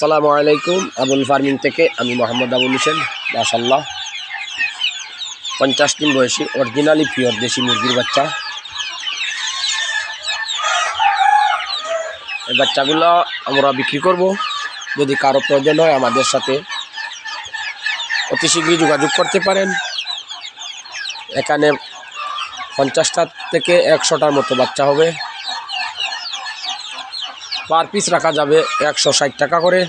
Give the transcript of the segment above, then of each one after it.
আসসালামু আলাইকুম। আবুল ফার্মিং থেকে আমি মোহাম্মদ আবুল হোসেন। মাশাল্লাহ পঞ্চাশ দিন বয়সী অরিজিনালি পিওর দেশি মুরগির বাচ্চা। এই বাচ্চাগুলো আমরা বিক্রি করব। যদি কারও প্রয়োজন হয় আমাদের সাথে অতি শীঘ্রই যোগাযোগ করতে পারেন। এখানে পঞ্চাশটা থেকে একশোটার মতো বাচ্চা হবে। পার পিস রাখা যাবে একশো ষাট টাকা করে।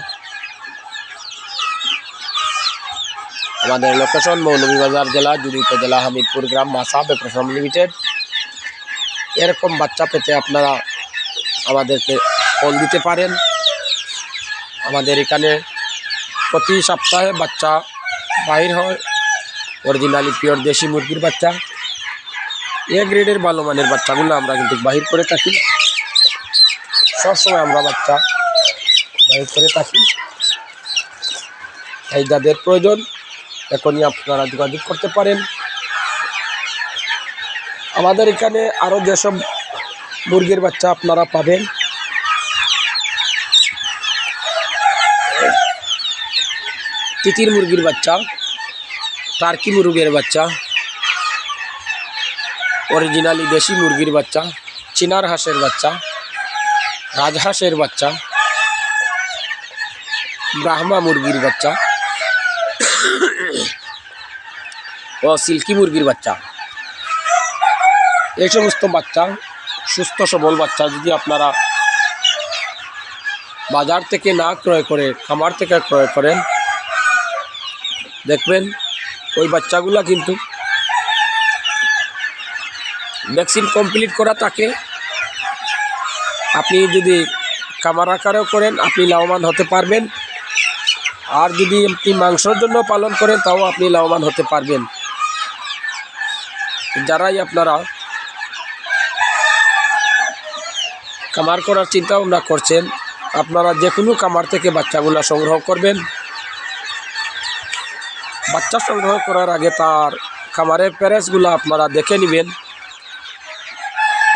আমাদের লোকেশন মৌলভীবাজার জেলা জুড়ি উপজেলা হামিদপুর গ্রাম, মাসা বেপ্রফার্ম লিমিটেড। এরকম বাচ্চা পেতে আপনারা আমাদেরকে কল দিতে পারেন। আমাদের এখানে প্রতি সপ্তাহে বাচ্চা বাহির হয়। অরিজিনালি পিওর দেশি মুরগির বাচ্চা। এ গ্রেডের ভালো মানের বাচ্চাগুলো আমরা কিন্তু বাহির করে থাকি। সবসময় আমরা বাচ্চা বাহির করে থাকি। তাই যাদের প্রয়োজন, এখনই আপনারা যোগাযোগ করতে পারেন। আমাদের এখানে আরও যেসব মুরগির বাচ্চা আপনারা পাবেন, তিতির মুরগির বাচ্চা, টার্কি মুরগির বাচ্চা, অরিজিনালি দেশি মুরগির বাচ্চা, চিনার হাঁসের বাচ্চা রাজহাঁসের বাচ্চা, ব্রাহ্মা মুরগির বাচ্চা ও সিল্কি মুরগির বাচ্চা। এই সমস্ত বাচ্চা, সুস্থ সবল বাচ্চা যদি আপনারা বাজার থেকে না ক্রয় করে, খামার থেকে ক্রয় করেন, দেখবেন ওই বাচ্চাগুলা কিন্তু ভ্যাকসিন কমপ্লিট করা থাকে আপনি যদি কামার আকারেও করেন, আপনি লাভবান হতে পারবেন। আর যদি আপনি মাংসর জন্য পালন করেন, তাও আপনি লাভবান হতে পারবেন। যারাই আপনারা কামার করার চিন্তা ভাবনা করছেন, আপনারা যে কোনো কামার থেকে বাচ্চাগুলা সংগ্রহ করবেন। বাচ্চা সংগ্রহ করার আগে তার খামারের প্যারেন্টসগুলো আপনারা দেখে নেবেন।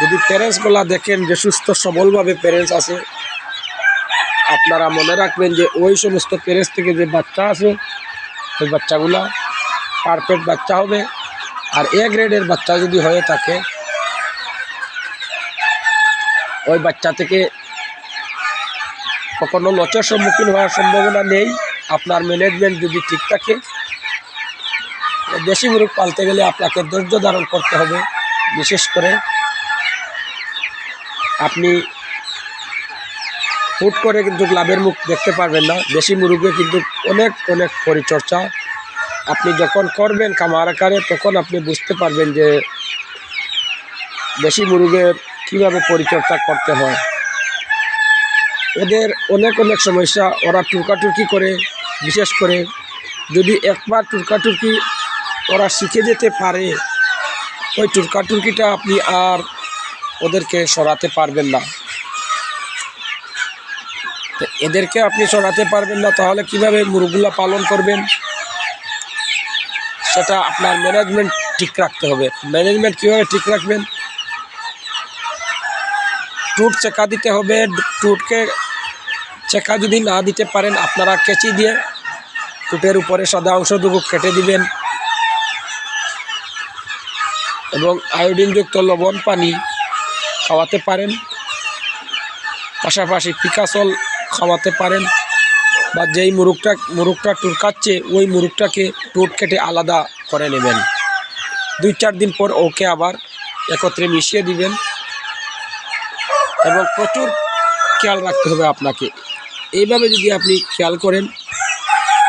যদি প্যারেন্টসগুলা দেখেন যে সুস্থ, সবলভাবে প্যারেন্টস আছে, আপনারা মনে রাখবেন যে ওই সমস্ত প্যারেন্টস থেকে যে বাচ্চা আছে, ওই বাচ্চাগুলা পারফেক্ট বাচ্চা হবে। আর এ গ্রেডের বাচ্চা যদি হয়ে থাকে, ওই বাচ্চা থেকে কখনো লচের সম্মুখীন হওয়ার সম্ভাবনা নেই। আপনার ম্যানেজমেন্ট যদি ঠিক থাকে, দেশি মুরগ পালতে গেলে আপনাকে ধৈর্য ধারণ করতে হবে, বিশেষ করে আপনি হুট করে কিন্তু লাভের মুখ দেখতে পারবেন না। দেশি মুরগে কিন্তু অনেক অনেক পরিচর্যা আপনি যখন করবেন কামার আকারে, তখন আপনি বুঝতে পারবেন যে দেশি মুরগের কীভাবে পরিচর্যা করতে হয়। ওদের অনেক অনেক সমস্যা। ওরা টুরকাটুরকি করে, বিশেষ করে যদি একবার টুরকাটুরকি ওরা শিখে যেতে পারে, ওই টুরকাটুরকিটা আপনি আর ওদেরকে সরাতে পারবেন না। এদেরকে আপনি সরাতে পারবেন না, তাহলে কীভাবে মুরগুলা পালন করবেন? সেটা আপনার ম্যানেজমেন্ট ঠিক রাখতে হবে। ম্যানেজমেন্ট কীভাবে ঠিক রাখবেন? টুট চেকা দিতে হবে। টুটকে চেকা যদি না দিতে পারেন, আপনারা কেঁচি দিয়ে টুটের উপরে সাদা অংশটুকু কেটে দিবেন। এবং আয়োডিনযুক্ত লবণ পানি খাওয়াতে পারেন। পাশাপাশি পিকাসল খাওয়াতে পারেন বা যেই মুরগটা মুরগটা টুরকাচ্ছে, ওই মুরগটাকে টুট কেটে আলাদা করে নেবেন। দুই চার দিন পর ওকে আবার একত্রে মিশিয়ে দিবেন এবং প্রচুর খেয়াল রাখতে হবে আপনাকে। এইভাবে যদি আপনি খেয়াল করেন,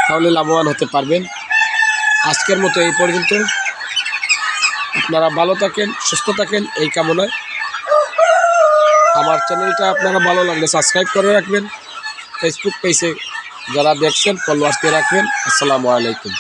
তাহলে লাভবান হতে পারবেন। আজকের মতো এই পর্যন্ত। আপনারা ভালো থাকেন, সুস্থ থাকেন, এই কামনায় আমার চ্যানেলটা আপনারা ভালো লাগলে সাবস্ক্রাইব করে রাখবেন। ফেসবুক পেজে যারা দেখছেন ফলোয়ার্স দিয়ে রাখবেন। আসসালামু আলাইকুম।